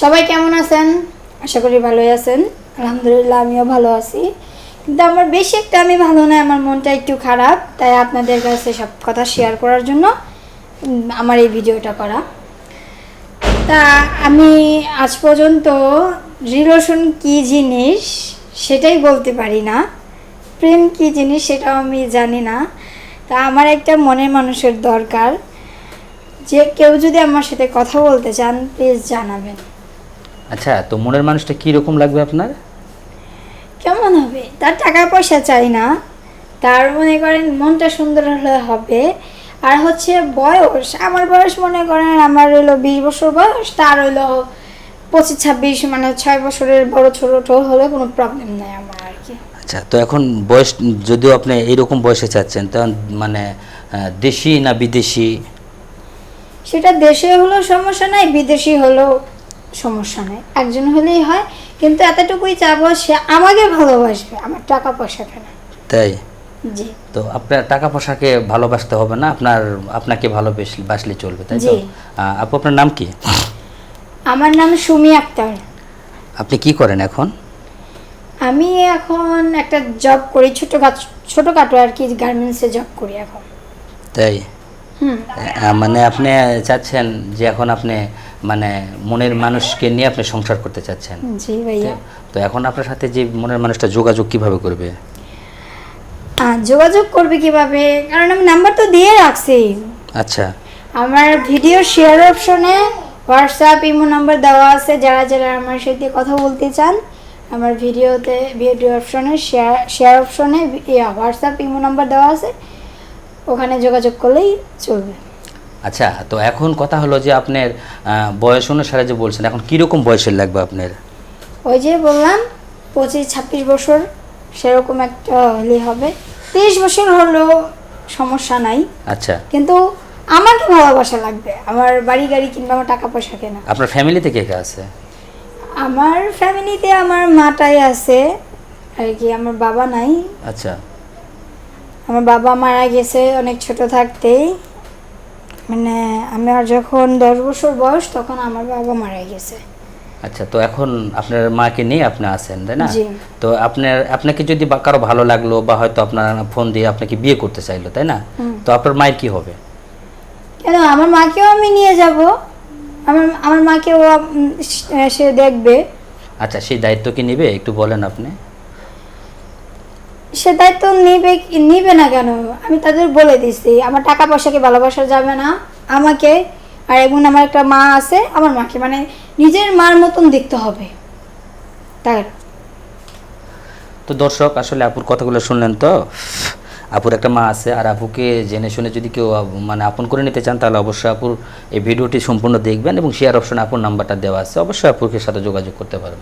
সবাই কেমন আছেন? আশা করি ভালোই আছেন। আলহামদুলিল্লাহ, আমিও ভালো আছি। কিন্তু আমার বেশি একটা আমি ভালো নয়, আমার মনটা একটু খারাপ। তাই আপনাদের কাছে সব কথা শেয়ার করার জন্য আমার এই ভিডিওটা করা। তা আমি আজ পর্যন্ত রিলেশন কি জিনিস সেটাই বলতে পারি না। প্রেম কি জিনিস সেটাও আমি জানি না। তা আমার একটা মনের মানুষের দরকার। যে কেউ যদি আমার সাথে কথা বলতে চান প্লিজ জানাবেন। আচ্ছা তো মনের মানুষটা কি রকম লাগবে আপনার? কেমন হবে? তার টাকা পয়সা চাই না। তার মনে করেন মনটা সুন্দর হলে হবে। আর হচ্ছে বয়স আমার বয়স মনে করেন আমার হইল বিশ বছর বয়স তার হইল পঁচিশ ছাব্বিশ মানে ছয় বছরের বড় ছোট হলে কোনো প্রবলেম নাই আমার আর কি। আচ্ছা তো এখন বয়স যদিও আপনি এইরকম বয়সে চাচ্ছেন তখন মানে দেশি না বিদেশি? সেটা দেশে হলেও সমস্যা নাই বিদেশি হলেও সমস্যা নেই। একজন হলেই হয় কিন্তু এতটুকুই চাবো সে আমাকে ভালোবাসবে আমার টাকা পয়সাকে না তাই? জি। তো আপনার টাকা পয়সাকে ভালোবাসতে হবে না আপনার আপনাকে ভালোবাসলে বাসলে চলবে তাই তো? আপু আপনার নাম কি? আমার নাম সুমি আক্তার। আপনি কি করেন এখন? আমি এখন একটা জব করি ছোট ছোটোখাটো আর কি গার্মেন্টসে জব করি এখন। তাই? হুম। মানে আপনি চাচ্ছেন যে এখন আপনি মানে মনের মানুষকে নিয়ে আপনি সংসার করতে চাচ্ছেন। জি ভাইয়া। তো এখন আপনার সাথে যে মনের মানুষটা যোগাযোগ কীভাবে করবে? যোগাযোগ করবে কীভাবে? কারণ আমি নাম্বার তো দিয়ে রাখছি। আচ্ছা। আমার ভিডিও শেয়ার অপশনে হোয়াটসঅ্যাপ ইমো নাম্বার দেওয়া আছে। যারা যারা আমার সাথে কথা বলতে চান আমার ভিডিওতে ভিডিও অপশনে শেয়ার শেয়ার অপশনে হোয়াটসঅ্যাপ ইমো নাম্বার দেওয়া আছে। ওখানে যোগাযোগ করলেই চলবে। আচ্ছা তো এখন কথা হলো যে আপনার বয়স অনুসারে যে বলছেন এখন কীরকম বয়সের লাগবে আপনার? ওই যে বললাম পঁচিশ ছাব্বিশ বছর সেরকম একটা হলে হবে। তিরিশ বছর হলেও সমস্যা নাই। আচ্ছা। কিন্তু আমাকে ভালোবাসা লাগবে। আমার বাড়ি গাড়ি কিংবা আমার টাকা পয়সা কেনা। আপনার ফ্যামিলিতে কে কে আছে? আমার ফ্যামিলিতে আমার মাটাই আছে আর কি আমার বাবা নাই। আচ্ছা। আমার বাবা মারা গেছে অনেক ছোট থাকতেই। মানে আমার যখন দশ বছর বয়স তখন আমার বাবা মারা গেছে। আচ্ছা তো এখন আপনার মাকে নিয়ে আপনি আছেন তাই না? জি। তো আপনার আপনাকে যদি কারও ভালো লাগল বা হয়তো আপনার ফোন দিয়ে আপনাকে বিয়ে করতে চাইলো তাই না? তো আপনার মায়ের কি হবে? কেন? আমার মাকেও আমি নিয়ে যাব। আমার আমার মাকেও সে দেখবে। আচ্ছা সেই দায়িত্ব কি নেবে? একটু বলেন আপনি। সে দায়িত্ব নিবে নিবে না কেন? আমি তাদের বলে দিছি, আমার টাকা পয়সাকে ভালোবাসা যাবে না? আমাকে আর এবং আমার একটা মা আছে, আমার মাকে মানে নিজের মার মতন দেখতে হবে। তাই। তো দর্শক, আসলে আপুর কথাগুলো শুনলেন তো? আপুর একটা মা আছে, আর আপুকে জেনে শুনে যদি কেউ মানে আপন করে নিতে চান, তাহলে অবশ্যই আপুর এই ভিডিওটি সম্পূর্ণ দেখবেন এবং শেয়ার অপশনে আপুর নাম্বারটা দেওয়া আছে। অবশ্যই আপুর সাথে যোগাযোগ করতে পারবেন।